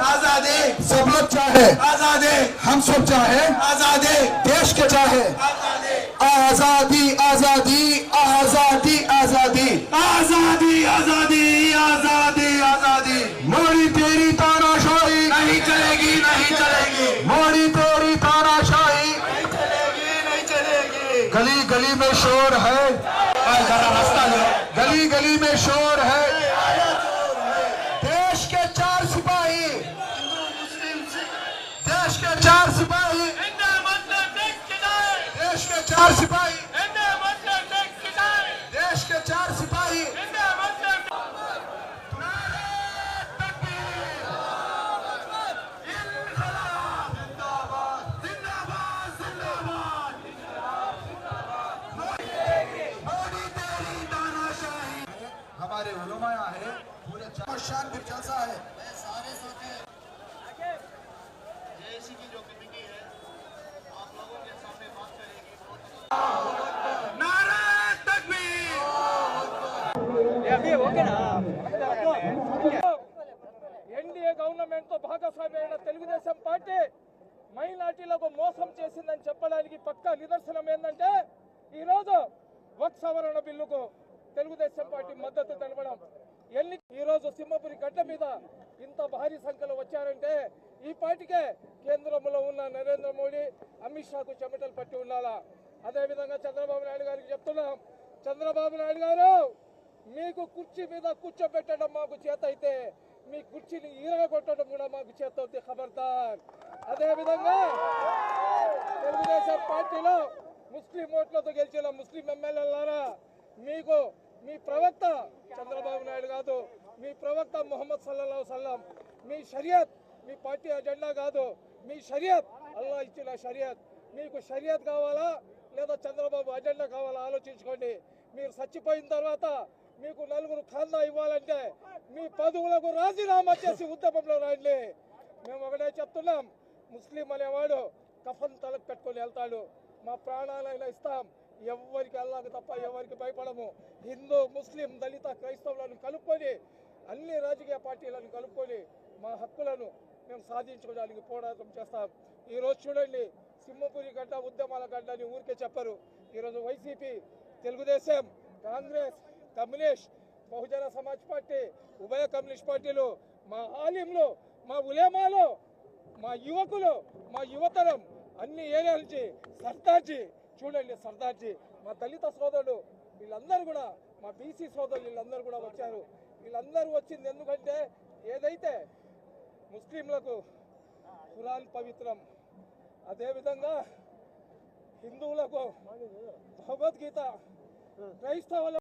आज़ादी सब लोग चाहे। आज़ादी। हम सब चाहे। आज़ादी। देश के चाहे। आज़ादी। आज़ादी में शोर है। गली गली में शोर है। देश के चार सिपाही। देश के चार सिपाही। देश के चार सिपाही। हमारे उलमाया है पूरे चार शान फिर जलसा है सारे सोते जेएसी की जो कमेटी है आप लोगों के सामने बात करेगी नारा तकबीर ఎన్డీఏ గవర్నమెంట్ తో భాగస్వామి అయిన తెలుగుదేశం పార్టీ మైనార్టీలకు మోసం చేసిందని చెప్పడానికి పక్కా నిదర్శనం ఏంటంటే ఈ రోజు వక్ సవరణ బిల్లుకు తెలుగుదేశం పార్టీ మద్దతు తెలపడం. ఎన్ని ఈరోజు సింహపురి గడ్డ మీద ఇంత భారీ సంఖ్యలో వచ్చారంటే ఈ పార్టీకే కేంద్రంలో ఉన్న నరేంద్ర మోడీ అమిత్ షాకు చెమటలు పట్టి ఉండాలా? అదేవిధంగా చంద్రబాబు నాయుడు గారికి చెప్తున్నాం. చంద్రబాబు నాయుడు గారు మీకు కుర్చీ మీద కూర్చోబెట్టడం మాకు చేత అయితే మీ కుర్చీని ఈరగొట్టడం కూడా మాకు చేత అవుతుంది ఖబర్దార్. అదేవిధంగా తెలుగుదేశం పార్టీలో ముస్లిం ఓట్లతో గెలిచిన ముస్లిం ఎమ్మెల్యేలారా మీకు మీ ప్రవక్త చంద్రబాబు నాయుడు కాదు మీ ప్రవక్త మొహమ్మద్ సల్లల్లాహు సల్లం మీ షరియత్ మీ పార్టీ అజెండా కాదు మీ షరియత్ అల్లా ఇచ్చిన షరియత్. మీకు షరియత్ కావాలా లేదా చంద్రబాబు అజెండా కావాలా ఆలోచించుకోండి. మీరు చచ్చిపోయిన తర్వాత మీకు నలుగురు ఖాందా ఇవ్వాలంటే మీ పదవులకు రాజీనామా చేసి ఉద్యమంలో రాయండి. మేము ఒకటే చెప్తున్నాం ముస్లిం అనేవాడు కఫన్ తలకు పెట్టుకొని వెళ్తాడు. మా ప్రాణాలైనా ఇస్తాం. ఎవరికి అల్లాకు తప్ప ఎవరికి భయపడము. హిందూ ముస్లిం దళిత క్రైస్తవులను కలుపుకొని అన్ని రాజకీయ పార్టీలను కలుపుకొని మా హక్కులను మేము సాధించుకోవడానికి పోరాటం చేస్తాం. ఈరోజు చూడండి సింహపురి గడ్డ ఉద్యమాల గడ్డ అని ఊరికే చెప్పరు. ఈరోజు వైసీపీ తెలుగుదేశం కాంగ్రెస్ కమ్యూనిస్ట్ బహుజన సమాజ్ పార్టీ ఉభయ కమ్యూనిస్ట్ పార్టీలు మా ఆలింలు మా ఉలేమాలు మా యువకులు మా యువతరం అన్ని ఏరియాల నుంచి సర్దార్జీ చూడండి సర్దార్జీ. మా దళిత సోదరుడు వీళ్ళందరూ కూడా మా బీసీ సోదరులు వీళ్ళందరూ కూడా వచ్చారు. వీళ్ళందరూ వచ్చింది ఎందుకంటే ఏదైతే ముస్లింలకు ఖురాన్ పవిత్రం అదేవిధంగా హిందువులకు భగవద్గీత క్రైస్తవుల